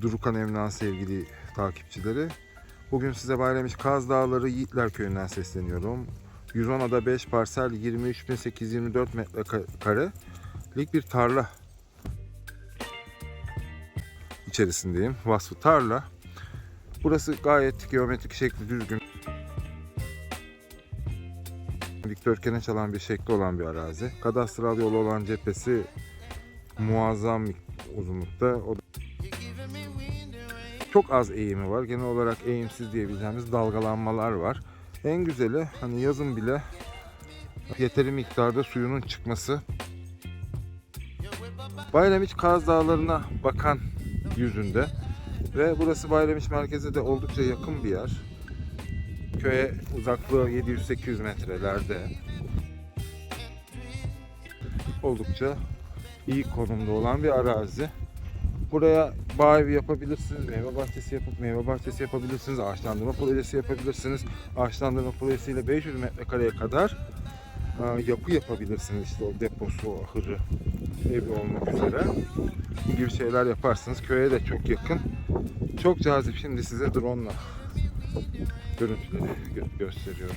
Durukan Emlak'ın sevgili takipçileri. Bugün size Bayramiş Kaz Dağları Yiğitler Köyü'nden sesleniyorum. 110 ada 5 parsel 23.824 metrekarelik bir tarla içerisindeyim. Vasfı tarla. Burası gayet geometrik şekli düzgün. Dikdörtgene çalan bir şekli olan bir arazi. Kadastral yolu olan cephesi muazzam uzunlukta. O da- çok az eğimi var. Genel olarak eğimsiz diyebileceğimiz dalgalanmalar var. En güzeli hani yazın bile yeteri miktarda suyunun çıkması. Bayramiç Kaz Dağları'na bakan yüzünde ve burası Bayramiç merkeze de oldukça yakın bir yer. Köye uzaklığı 700-800 metrelerde. Oldukça iyi konumda olan bir arazi. Buraya bağ evi yapabilirsiniz, meyve bahçesi yapıp meyve bahçesi yapabilirsiniz, ağaçlandırma projesi yapabilirsiniz. Ağaçlandırma projesiyle 500 metrekareye kadar e, yapı yapabilirsiniz. İşte o deposu, ahırı, evi olmak üzere. Bu gibi şeyler yaparsınız. Köye de çok yakın. Çok cazip. Şimdi size drone'la görüntüleri gö- gösteriyorum.